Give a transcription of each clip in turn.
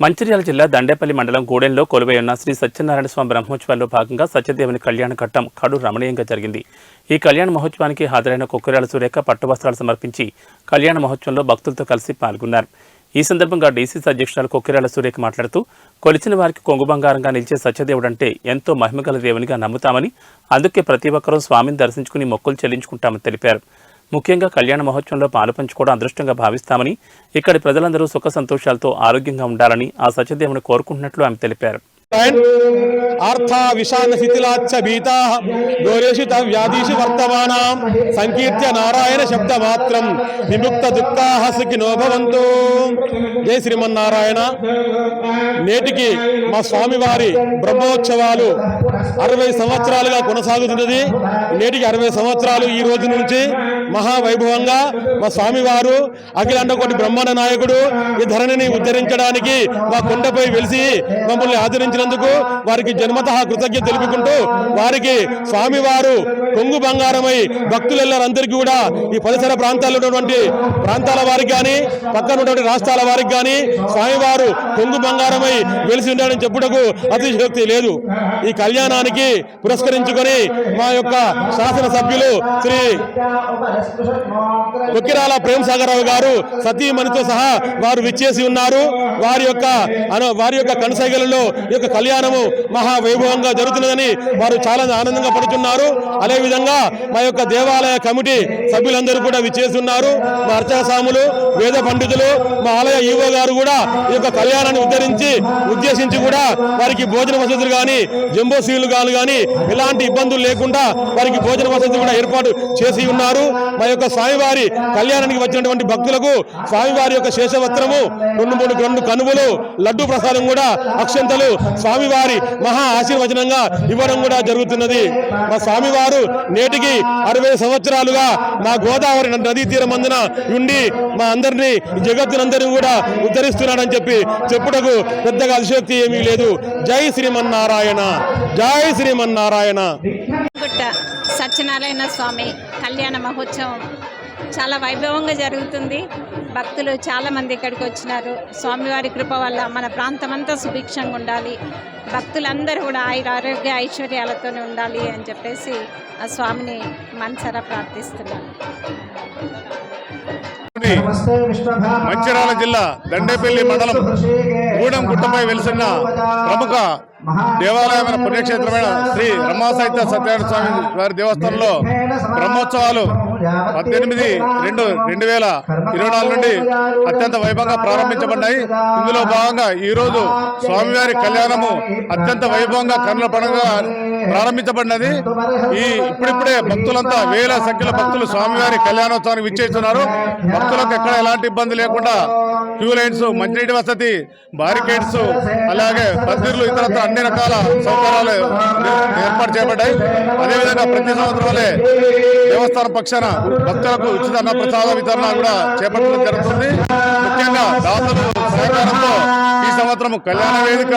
మంచిర్యాల జిల్లా దండేపల్లి మండలం గూడెంలో కొలువై ఉన్న శ్రీ సత్యనారాయణ స్వామి బ్రహ్మోత్సవాల్లో భాగంగా సత్యదేవుని కళ్యాణ ఘట్టం కడు రమణీయంగా జరిగింది. ఈ కళ్యాణ మహోత్సవానికి హాజరైన కుక్కరాల సురేఖ పట్టువస్త్రాలు సమర్పించి కళ్యాణ మహోత్సవంలో భక్తులతో కలిసి పాల్గొన్నారు. ఈ సందర్భంగా డీసీసీ అధ్యక్షురాలు కొక్కిరాల సురేఖ మాట్లాడుతూ కొలిచిన వారికి కొంగు బంగారంగా నిలిచే సత్యదేవుడంటే ఎంతో మహిమగల దేవునిగా నమ్ముతామని అందుకే ప్రతి ఒక్కరూ స్వామిని దర్శించుకుని మొక్కులు చెల్లించుకుంటామని తెలిపారు. ముఖ్యంగా కళ్యాణ మహోత్సవంలో పాలుపంచుకోవడం అదృష్టంగా భావిస్తామని ఇక్కడి ప్రజలందరూ సుఖ సంతోషాలతో ఆరోగ్యంగా ఉండాలని ఆ సత్యదేవుని కోరుకుంటున్నట్లు ఆమె తెలిపారు. ఆర్థా విషాన్న శిథిలాచ్చ భీతా త వ్యాధీషి వర్తమానాం సంకీర్త్య నారాయణ శబ్ద మాత్రం విముక్త దుఃఖాహ సుఖినో జై శ్రీమన్నారాయణ నేటికి మా స్వామివారి బ్రహ్మోత్సవాలు అరవై సంవత్సరాలుగా కొనసాగుతున్నది. నేటికి అరవై సంవత్సరాలు ఈ రోజు నుంచి మహావైభవంగా మా స్వామివారు అఖిలాండ కోటి బ్రహ్మాండ నాయకుడు ఈ ధరణిని ఉద్ధరించడానికి మా కొండపై వెలిసి మమ్మల్ని ఆదరించినందుకు వారికి జన్మత కృతజ్ఞత తెలుపుకుంటూ వారికి స్వామివారు కొంగు బంగారమై భక్తులందరికీ కూడా ఈ పరిసర ప్రాంతాల్లో ఉన్నటువంటి ప్రాంతాల వారికి కానీ పక్కన ఉన్నటువంటి రాష్ట్రాల వారికి కానీ స్వామివారు కొంగు బంగారమై వెలిసి ఉండాలని చెప్పుటకు అతిశయోక్తి లేదు. ఈ కళ్యాణానికి పురస్కరించుకొని మా యొక్క శాసనసభ్యులు శ్రీ కొక్కిరాల ప్రేమ్ సాగరరావు గారు సతీమణితో సహా వారు విచ్చేసి ఉన్నారు. వారి యొక్క వారి యొక్క కనసైగలలో ఈ యొక్క కళ్యాణము మహా వైభవంగా జరుగుతున్నదని వారు చాలా ఆనందంగా పడుతున్నారు. అదేవిధంగా మా యొక్క దేవాలయ కమిటీ సభ్యులందరూ కూడా విచ్చేస్తున్నారు. మా అర్చక స్వాములు వేద పండితులు మా ఆలయ ఈవో గారు కూడా ఈ యొక్క కళ్యాణాన్ని ఉద్ధరించి ఉద్దేశించి కూడా వారికి భోజన వసతులు కానీ జంబో సీలు గాలు కానీ ఎలాంటి ఇబ్బందులు లేకుండా వారికి భోజన వసతి కూడా ఏర్పాటు చేసి ఉన్నారు. మా యొక్క స్వామివారి కళ్యాణానికి వచ్చినటువంటి భక్తులకు స్వామివారి యొక్క శేషవస్త్రము రెండు మూడు రెండు కనువులు లడ్డు ప్రసాదం కూడా అక్షంతలు స్వామివారి మహా ఆశీర్వచనంగా ఇవ్వడం కూడా జరుగుతున్నది. మా స్వామివారు నేటికి అరవై సంవత్సరాలుగా మా గోదావరి నదీ తీరమందున ఉండి మా అందరినీ జగత్తునందరినీ కూడా ఉద్ధరిస్తున్నాడని చెప్పి చెప్పుటకు పెద్దగా అతిశక్తి ఏమీ లేదు. జై శ్రీమన్నారాయణ. జై శ్రీమన్నారాయణ. సత్యనారాయణ స్వామి కళ్యాణ మహోత్సవం చాలా వైభవంగా జరుగుతుంది. భక్తులు చాలామంది ఇక్కడికి వచ్చినారు. స్వామివారి కృప వల్ల మన ప్రాంతం అంతా సుభిక్షంగా ఉండాలి. భక్తులందరూ కూడా ఆయుర ఆరోగ్య ఐశ్వర్యాలతోనే ఉండాలి అని చెప్పేసి ఆ స్వామిని మనసారా ప్రార్థిస్తున్నాను మంచిర్యాల జిల్లా దండేపల్లి మండలం గూడెం గుట్టపై వెలిసిన ప్రముఖ దేవాలయమైన పుణ్యక్షేత్రమైన శ్రీ బ్రహ్మసాహిత్య సత్యనారాయణ స్వామి వారి దేవస్థానంలో బ్రహ్మోత్సవాలు పద్దెనిమిది రెండు రెండు వేల ఇరవై నాలుగు నుండి అత్యంత వైభవంగా ప్రారంభించబడ్డాయి. ఇందులో భాగంగా ఈ రోజు స్వామివారి కళ్యాణము అత్యంత వైభవంగా కన్నుల పండుగ ప్రారంభించబడినది. ఈ ఇప్పుడిప్పుడే భక్తులంతా వేల సంఖ్యలో భక్తులు స్వామివారి కళ్యాణోత్సవానికి విచ్చేస్తున్నారు. భక్తులకు ఎక్కడ ఎలాంటి ఇబ్బంది లేకుండా క్యూ లైన్స్ మంచినీటి వసతి బారికేడ్స్ అలాగే బద్దీర్లు ఇతరత్ర అన్ని రకాల సౌకర్యాలు ఏర్పాటు చేయబడ్డాయి అదేవిధంగా ప్రతి సంవత్సరం దేవస్థాన దేవస్థానం పక్షాన భక్తులకు ఉచిత అన్న ప్రసాద వితరణ కూడా చేపట్టడం జరుగుతుంది. ముఖ్యంగా దాతలు సహకారంతో ఈ సంవత్సరం కళ్యాణ వేదిక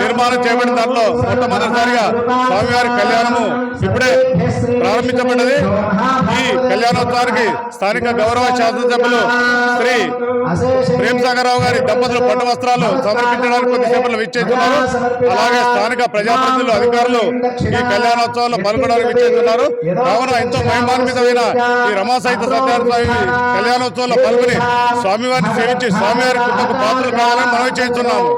నిర్మాణం చేయబడిన దాంట్లో మొట్టమొదటిసారిగా స్వామివారి కళ్యాణము ఇప్పుడే ప్రారంభించబడ్డది. ఈ కళ్యాణోత్సవానికి స్థానిక గౌరవ శాసనసభ్యులు శ్రీ ప్రేమ్ సాగరరావు గారి దంపతులు పట్టు వస్త్రాలు సమర్పించడానికి కొద్దిసేపట్లో విచ్చేస్తున్నారు. అలాగే స్థానిక ప్రజాప్రతినిధులు అధికారులు ఈ కళ్యాణోత్సవంలో పాల్గొనడానికి విచ్చేస్తున్నారు. కావున ఎంతో మహిమాన్వితమైన ఈ రమాసహిత సత్యార్థ కళ్యాణోత్సవంలో పాల్గొని స్వామివారిని సేవించి స్వామివారి కృపకు పాత్రలు కావాలని మనవి చేస్తున్నాము.